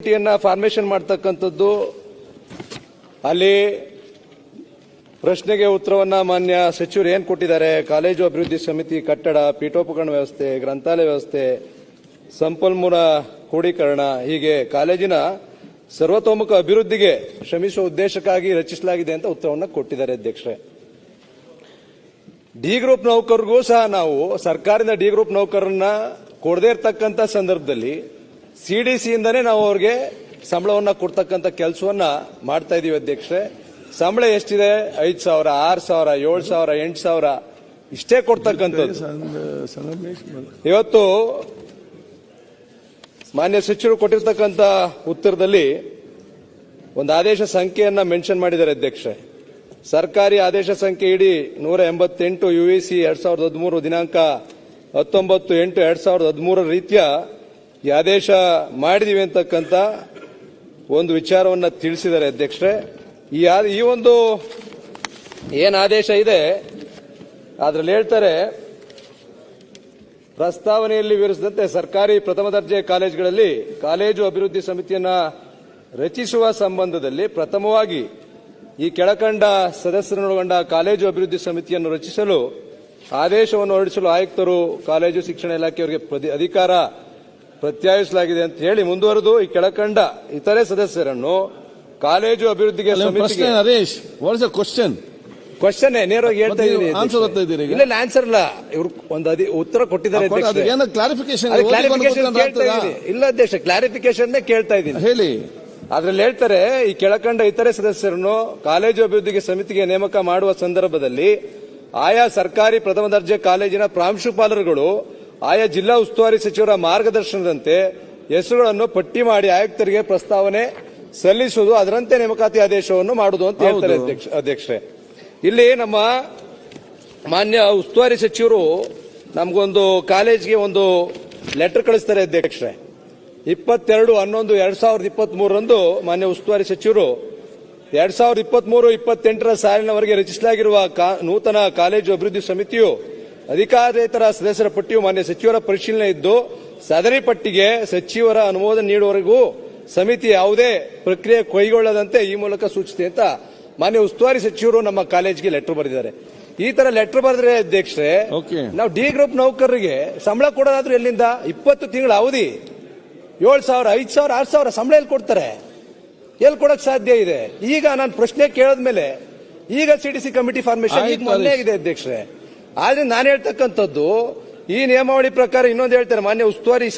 ಕಮಿಟಿಯನ್ನ formation ಮಾಡ್ತಕ್ಕಂಥದ್ದು ಅಲ್ಲಿ ಪ್ರಶ್ನೆಗೆ ಉತ್ತರವನ್ನ ಮಾನ್ಯ ಸಚಿವರು ಏನ್ ಕೊಟ್ಟಿದ್ದಾರೆ? ಕಾಲೇಜು ಅಭಿವೃದ್ಧಿ ಸಮಿತಿ ಕಟ್ಟಡ, ಪೀಠೋಪಕರಣ ವ್ಯವಸ್ಥೆ, ಗ್ರಂಥಾಲಯ ವ್ಯವಸ್ಥೆ, ಸಂಪನ್ಮೂಲ ಕ್ರೋಢೀಕರಣ ಹೀಗೆ ಕಾಲೇಜಿನ ಸರ್ವತೋಮುಖ ಅಭಿವೃದ್ಧಿಗೆ ಶ್ರಮಿಸುವ ಉದ್ದೇಶಕ್ಕಾಗಿ ರಚಿಸಲಾಗಿದೆ ಅಂತ ಉತ್ತರವನ್ನ ಕೊಟ್ಟಿದ್ದಾರೆ ಅಧ್ಯಕ್ಷರೇ. ಡಿ ಗ್ರೂಪ್ ನೌಕರರಿಗೂ ಸಹ ನಾವು ಸರ್ಕಾರದಿಂದ ಡಿ ಗ್ರೂಪ್ ನೌಕರರನ್ನ ಕೊಡದೇ ಇರತಕ್ಕಂಥ ಸಂದರ್ಭದಲ್ಲಿ ಸಿಡಿಸಿ ಇಂದನೇ ನಾವು ಅವ್ರಿಗೆ ಸಂಬಳವನ್ನ ಕೊಡ್ತಕ್ಕಂತ ಕೆಲಸವನ್ನ ಮಾಡ್ತಾ ಇದೀವಿ ಅಧ್ಯಕ್ಷರೇ. ಸಂಬಳ ಎಷ್ಟಿದೆ? ಐದು ಸಾವಿರ, ಆರು ಸಾವಿರ, ಏಳು ಸಾವಿರ, ಎಂಟು ಸಾವಿರ. ಇಷ್ಟೇ ಕೊಡ್ತಕ್ಕಂಥದ್ದು. ಇವತ್ತು ಮಾನ್ಯ ಸಚಿವರು ಕೊಟ್ಟಿರ್ತಕ್ಕಂಥ ಉತ್ತರದಲ್ಲಿ ಒಂದು ಆದೇಶ ಸಂಖ್ಯೆಯನ್ನ ಮೆನ್ಷನ್ ಮಾಡಿದ್ದಾರೆ ಅಧ್ಯಕ್ಷರೇ. ಸರ್ಕಾರಿ ಆದೇಶ ಸಂಖ್ಯೆ ಇಡೀ ನೂರ ಎಂಬತ್ತೆಂಟು ಯುಇಸಿ ಎರಡ್ ಸಾವಿರದ ಹದಿಮೂರು ದಿನಾಂಕ ಹತ್ತೊಂಬತ್ತು ಎಂಟು ಎರಡ್ ಸಾವಿರದ ಹದಿಮೂರರ ರೀತಿಯ ಈ ಆದೇಶ ಮಾಡಿದೀವಿ ಅಂತಕ್ಕಂಥ ಒಂದು ವಿಚಾರವನ್ನ ತಿಳಿಸಿದ್ದಾರೆ ಅಧ್ಯಕ್ಷರೇ. ಈ ಈ ಒಂದು ಏನು ಆದೇಶ ಇದೆ, ಅದ್ರಲ್ಲಿ ಹೇಳ್ತಾರೆ, ಪ್ರಸ್ತಾವನೆಯಲ್ಲಿ ವಿವರಿಸಿದಂತೆ ಸರ್ಕಾರಿ ಪ್ರಥಮ ದರ್ಜೆ ಕಾಲೇಜುಗಳಲ್ಲಿ ಕಾಲೇಜು ಅಭಿವೃದ್ಧಿ ಸಮಿತಿಯನ್ನ ರಚಿಸುವ ಸಂಬಂಧದಲ್ಲಿ ಪ್ರಥಮವಾಗಿ ಈ ಕೆಳಕಂಡ ಸದಸ್ಯರನ್ನೊಳಗೊಂಡ ಕಾಲೇಜು ಅಭಿವೃದ್ಧಿ ಸಮಿತಿಯನ್ನು ರಚಿಸಲು ಆದೇಶವನ್ನು ಹೊರಡಿಸಲು ಆಯುಕ್ತರು, ಕಾಲೇಜು ಶಿಕ್ಷಣ ಇಲಾಖೆಯವರಿಗೆ ಅಧಿಕಾರ ಪ್ರತ್ಯಾಯಿಸಲಾಗಿದೆ ಅಂತ ಹೇಳಿ ಮುಂದುವರೆದು ಈ ಕೆಳಕಂಡ ಇತರೆ ಸದಸ್ಯರನ್ನು ಕಾಲೇಜು ಅಭಿವೃದ್ಧಿಗೆ ಸಮಿತಿಗೆ Harish what is the question question ನೇರವಾಗಿ ಹೇಳ್ತಾ ಇದ್ದೀನಿ ಇದ್ದೀರಿ ಇಲ್ಲ ಆನ್ಸರ್ ಇಲ್ಲ ಇವ್ರು ಒಂದು ಅದೇ ಉತ್ತರ ಕೊಟ್ಟಿದ್ದಾರೆ ಕ್ಲಾರಿಫಿಕೇಶನ್. ಇಲ್ಲ ಅಧ್ಯಕ್ಷ ಕ್ಲಾರಿಫಿಕೇಶನ್ ಕೇಳ್ತಾ ಇದ್ದೀನಿ. ಹೇಳಿ. ಅದ್ರಲ್ಲಿ ಹೇಳ್ತಾರೆ ಈ ಕೆಳಕಂಡ ಇತರೆ ಸದಸ್ಯರನ್ನು ಕಾಲೇಜು ಅಭಿವೃದ್ಧಿಗೆ ಸಮಿತಿಗೆ ನೇಮಕ ಮಾಡುವ ಸಂದರ್ಭದಲ್ಲಿ ಆಯಾ ಸರ್ಕಾರಿ ಪ್ರಥಮ ದರ್ಜೆ ಕಾಲೇಜಿನ ಪ್ರಾಂಶುಪಾಲರುಗಳು ಆಯಾ ಜಿಲ್ಲಾ ಉಸ್ತುವಾರಿ ಸಚಿವರ ಮಾರ್ಗದರ್ಶನದಂತೆ ಹೆಸರುಗಳನ್ನು ಪಟ್ಟಿ ಮಾಡಿ ಆಯುಕ್ತರಿಗೆ ಪ್ರಸ್ತಾವನೆ ಸಲ್ಲಿಸುವುದು ಅದರಂತೆ ನೇಮಕಾತಿ ಆದೇಶವನ್ನು ಮಾಡುವುದು ಅಂತ ಹೇಳ್ತಾರೆ ಅಧ್ಯಕ್ಷ ಅಧ್ಯಕ್ಷರೇ. ಇಲ್ಲಿ ನಮ್ಮ ಮಾನ್ಯ ಉಸ್ತುವಾರಿ ಸಚಿವರು ನಮಗೊಂದು ಕಾಲೇಜ್ಗೆ ಒಂದು ಲೆಟರ್ ಕಳಿಸ್ತಾರೆ ಅಧ್ಯಕ್ಷರೇ. ಇಪ್ಪತ್ತೆರಡು ಹನ್ನೊಂದು ಎರಡ್ ಸಾವಿರದ ಇಪ್ಪತ್ತ್ ಮೂರರಂದು ಮಾನ್ಯ ಉಸ್ತುವಾರಿ ಸಚಿವರು ಎರಡ್ ಸಾವಿರದ ಇಪ್ಪತ್ತ್ ಮೂರು ಇಪ್ಪತ್ತೆಂಟರ ಸಾಲಿನವರೆಗೆ ರಚಿಸಲಾಗಿರುವ ನೂತನ ಕಾಲೇಜು ಅಭಿವೃದ್ಧಿ ಸಮಿತಿಯು ಅಧಿಕಾರೇತರ ಸದಸ್ಯರ ಪಟ್ಟಿಯು ಮಾನ್ಯ ಸಚಿವರ ಪರಿಶೀಲನೆ ಇದ್ದು ಸದರಿ ಪಟ್ಟಿಗೆ ಸಚಿವರ ಅನುಮೋದನೆ ನೀಡುವವರೆಗೂ ಸಮಿತಿ ಯಾವುದೇ ಪ್ರಕ್ರಿಯೆ ಕೈಗೊಳ್ಳದಂತೆ ಈ ಮೂಲಕ ಸೂಚಿಸಿದೆ ಅಂತ ಮಾನ್ಯ ಉಸ್ತುವಾರಿ ಸಚಿವರು ನಮ್ಮ ಕಾಲೇಜ್ಗೆ ಲೆಟರ್ ಬರೆದಿದ್ದಾರೆ. ಈ ತರ ಲೆಟರ್ ಬರೆದ್ರೆ ಅಧ್ಯಕ್ಷರೇ. ನಾವು ಡಿ ಗ್ರೂಪ್ ನೌಕರರಿಗೆ ಸಂಬಳ ಕೊಡೋದಾದ್ರೂ ಎಲ್ಲಿಂದ? ಇಪ್ಪತ್ತು ತಿಂಗಳ ಅವಧಿ ಏಳು ಸಾವಿರ ಐದು ಸಾವಿರ ಆರು ಸಾವಿರ ಸಂಬಳ ಎಲ್ಲಿ ಕೊಡ್ತಾರೆ? ಎಲ್ಲಿ ಕೊಡಕ್ ಸಾಧ್ಯ ಇದೆ? ಈಗ ನಾನು ಪ್ರಶ್ನೆ ಕೇಳಿದ್ಮೇಲೆ ಈಗ ಸಿಡಿಸಿ ಕಮಿಟಿ ಫಾರ್ಮೇಶನ್ ಈಗ ಮೊನ್ನೆ. ಆಗಿದೆ ಅಧ್ಯಕ್ಷರೇ. ಆದ್ರೆ ನಾನು ಹೇಳ್ತಕ್ಕಂಥದ್ದು ಈ ನಿಯಮಾವಳಿ ಪ್ರಕಾರ ಇನ್ನೊಂದು ಹೇಳ್ತಾರೆ ಮಾನ್ಯ ಉಸ್ತುವಾರಿ